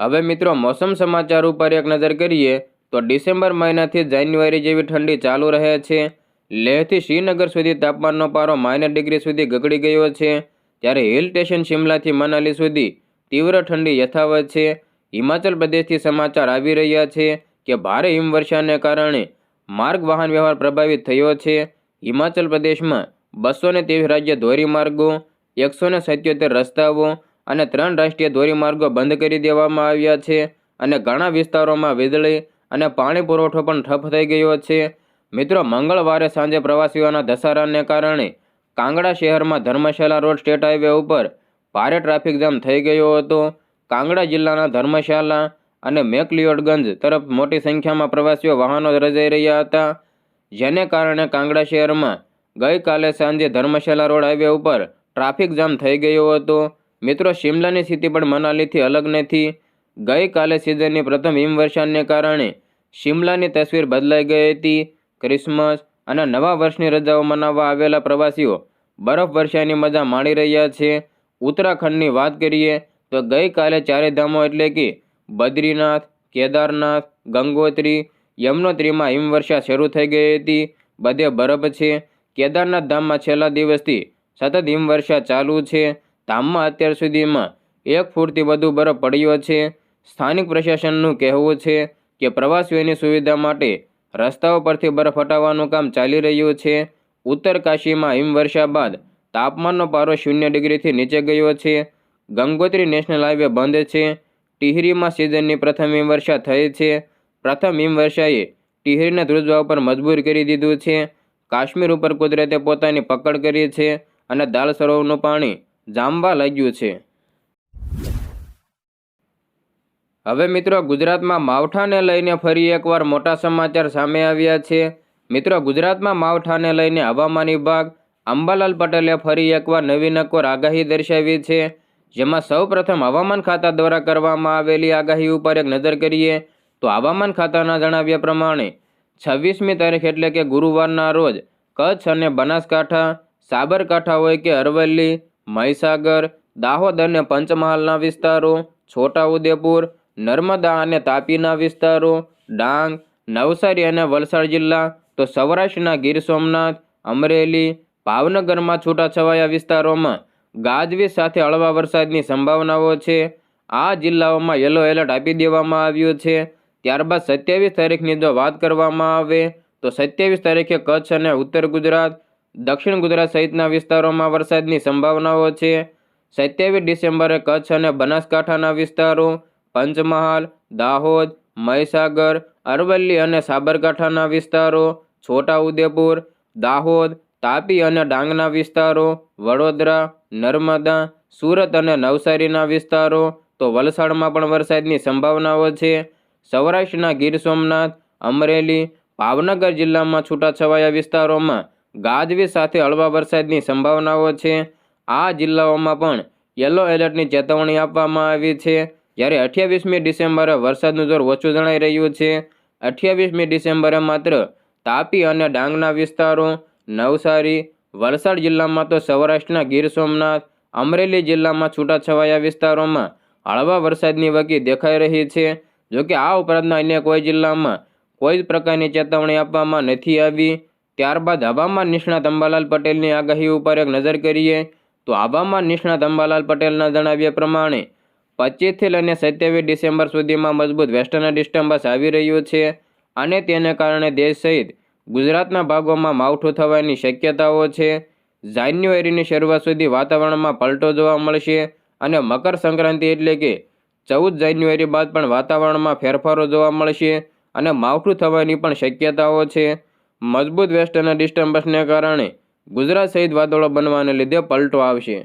હવે મિત્રો, મોસમ સમાચાર ઉપર એક નજર કરીએ, તો ડિસેમ્બર મહિનાથી જાન્યુઆરી જેવી ઠંડી ચાલુ રહે છે. લેહથી શ્રીનગર સુધી તાપમાનનો પારો માઇનસ ડિગ્રી સુધી ગગડી ગયો છે. ત્યારે હિલ સ્ટેશન શિમલાથી મનાલી સુધી તીવ્ર ઠંડી યથાવત છે. હિમાચલ પ્રદેશથી સમાચાર આવી રહ્યા છે કે ભારે હિમવર્ષાને કારણે માર્ગ વાહન વ્યવહાર પ્રભાવિત થયો છે. હિમાચલ પ્રદેશમાં બસો ને ત્રેવીસ રાજ્ય ધોરીમાર્ગો, એકસો ને સત્યોતેર રસ્તાઓ અને ત્રણ રાષ્ટ્રીય ધોરીમાર્ગો બંધ કરી દેવામાં આવ્યા છે અને ઘણા વિસ્તારોમાં વીજળી અને પાણી પુરવઠો પણ ઠપ થઈ ગયો છે. મિત્રો, મંગળવારે સાંજે પ્રવાસીઓના ધસારાને કારણે કાંગડા શહેરમાં ધર્મશાલા રોડ સ્ટેટ હાઈવે ઉપર ભારે ટ્રાફિક જામ થઈ ગયો હતો. કાંગડા જિલ્લાના ધર્મશાલા અને મેકલિયોડગંજ તરફ મોટી સંખ્યામાં પ્રવાસીઓ વાહનો રજાઈ રહ્યા હતા. જેને કારણે કાંગડા શહેરમાં ગઈકાલે સાંજે ધર્મશાલા રોડ હાઈવે ઉપર ટ્રાફિક જામ થઈ ગયો હતો. મિત્રો, શિમલાની સ્થિતિ પણ મનાલીથી અલગ નથી. ગઈકાલે સિઝનની પ્રથમ હિમવર્ષાને કારણે શિમલાની તસવીર બદલાઈ ગઈ હતી. ક્રિસમસ અને નવા વર્ષની રજાઓ મનાવવા આવેલા પ્રવાસીઓ બરફ વર્ષાની મજા માણી રહ્યા છે. ઉત્તરાખંડની વાત કરીએ તો ગઈકાલે ચારે ધામો એટલે કે બદ્રીનાથ, કેદારનાથ, ગંગોત્રી, યમનોત્રીમાં હિમવર્ષા શરૂ થઈ ગઈ હતી. બધે બરફ છે. કેદારનાથ ધામમાં છેલ્લા દિવસથી સતત હિમવર્ષા ચાલુ છે. ધામમાં અત્યાર સુધીમાં એક ફૂટથી વધુ બરફ પડ્યો છે. સ્થાનિક પ્રશાસનનું કહેવું છે કે પ્રવાસીઓની સુવિધા માટે રસ્તાઓ પરથી બરફ હટાવવાનું કામ ચાલી રહ્યું છે. ઉત્તર કાશીમાં હિમવર્ષા બાદ તાપમાનનો પારો શૂન્ય ડિગ્રીથી નીચે ગયો છે. ગંગોત્રી નેશનલ હાઈવે બંધ છે. ટિહરીમાં સિઝનની પ્રથમ હિમવર્ષા થઈ છે. પ્રથમ હિમવર્ષાએ ટિહરીને ધ્રુજવા ઉપર મજબૂર કરી દીધું છે. કાશ્મીર ઉપર કુદરતે પોતાની પકડ કરી છે અને દાલ સરોવરનું પાણી જામવા લાગ્યું છે. હવે મિત્રો, ગુજરાતમાં માવઠાને લઈને ફરી એકવાર મોટા સમાચાર સામે આવ્યા છે. મિત્રો, ગુજરાતમાં માવઠાને લઈને હવામાન વિભાગ અંબાલાલ પટેલે ફરી એકવાર નવી આગાહી દર્શાવી છે. જેમાં સૌપ્રથમ હવામાન ખાતા દ્વારા કરવામાં આવેલી આગાહી ઉપર એક નજર કરીએ તો હવામાન ખાતાના જણાવ્યા પ્રમાણે છવ્વીસમી તારીખ એટલે કે ગુરુવારના રોજ કચ્છ અને બનાસકાંઠા, સાબરકાંઠા હોય કે અરવલ્લી મહીસાગર, દાહોદ અને પંચમહાલના વિસ્તારો, છોટાઉદેપુર, નર્મદા અને તાપીના વિસ્તારો, ડાંગ, નવસારી અને વલસાડ જિલ્લા, તો સૌરાષ્ટ્રના ગીર સોમનાથ, અમરેલી, ભાવનગરમાં છૂટાછવાયા વિસ્તારોમાં ગાજવીજ સાથે હળવા વરસાદની સંભાવનાઓ છે. આ જિલ્લાઓમાં યલો એલર્ટ આપી દેવામાં આવ્યું છે. ત્યારબાદ સત્યાવીસ તારીખની જો વાત કરવામાં આવે, તો સત્યાવીસ તારીખે કચ્છ અને ઉત્તર ગુજરાત દક્ષિણ ગુજરાત સહિતના વિસ્તારોમાં વરસાદની સંભાવનાઓ છે. સત્યાવીસ ડિસેમ્બરે કચ્છ અને બનાસકાંઠાના વિસ્તારો, પંચમહાલ, દાહોદ, મહીસાગર, અરવલ્લી અને સાબરકાંઠાના વિસ્તારો, છોટાઉદેપુર, દાહોદ, તાપી અને ડાંગના વિસ્તારો, વડોદરા, નર્મદા, સુરત અને નવસારીના વિસ્તારો, તો વલસાડમાં પણ વરસાદની સંભાવનાઓ છે. સૌરાષ્ટ્રના ગીર સોમનાથ, અમરેલી, ભાવનગર જિલ્લામાં છૂટાછવાયા વિસ્તારોમાં ગાજવીજ સાથે હળવા વરસાદની સંભાવનાઓ છે. આ જિલ્લાઓમાં પણ યલો એલર્ટની ચેતવણી આપવામાં આવી છે. જ્યારે અઠ્યાવીસમી ડિસેમ્બરે વરસાદનું જોર ઓછું જણાઈ રહ્યું છે. અઠ્યાવીસમી ડિસેમ્બરે માત્ર તાપી અને ડાંગના વિસ્તારો, નવસારી, વલસાડ જિલ્લામાં તો સૌરાષ્ટ્રના ગીર સોમનાથ, અમરેલી જિલ્લામાં છૂટાછવાયા વિસ્તારોમાં હળવા વરસાદની વકી દેખાઈ રહી છે. જોકે આ ઉપરાંતના અન્ય કોઈ જિલ્લામાં કોઈ જ પ્રકારની ચેતવણી આપવામાં નથી આવી. ત્યારબાદ હવામાન નિષ્ણાત અંબાલાલ પટેલની આગાહી ઉપર એક નજર કરીએ, તો હવામાન નિષ્ણાત અંબાલાલ પટેલના જણાવ્યા પ્રમાણે, પચીસથી લઈને સત્યાવીસ ડિસેમ્બર સુધીમાં મજબૂત વેસ્ટર્ન ડિસ્ટર્બન્સ આવી રહ્યું છે અને તેને કારણે દેશ સહિત ગુજરાતના ભાગોમાં માવઠું થવાની શક્યતાઓ છે. જાન્યુઆરીની શરૂઆત સુધી વાતાવરણમાં પલટો જોવા મળશે અને મકર સંક્રાંતિ એટલે કે ચૌદ જાન્યુઆરી બાદ પણ વાતાવરણમાં ફેરફારો જોવા મળશે અને માવઠું થવાની પણ શક્યતાઓ છે. મજબૂત વેસ્ટર્ન ડિસ્ટર્બન્સને કારણે ગુજરાત સહિત વાદળો બનવાને લીધે પલટો આવશે.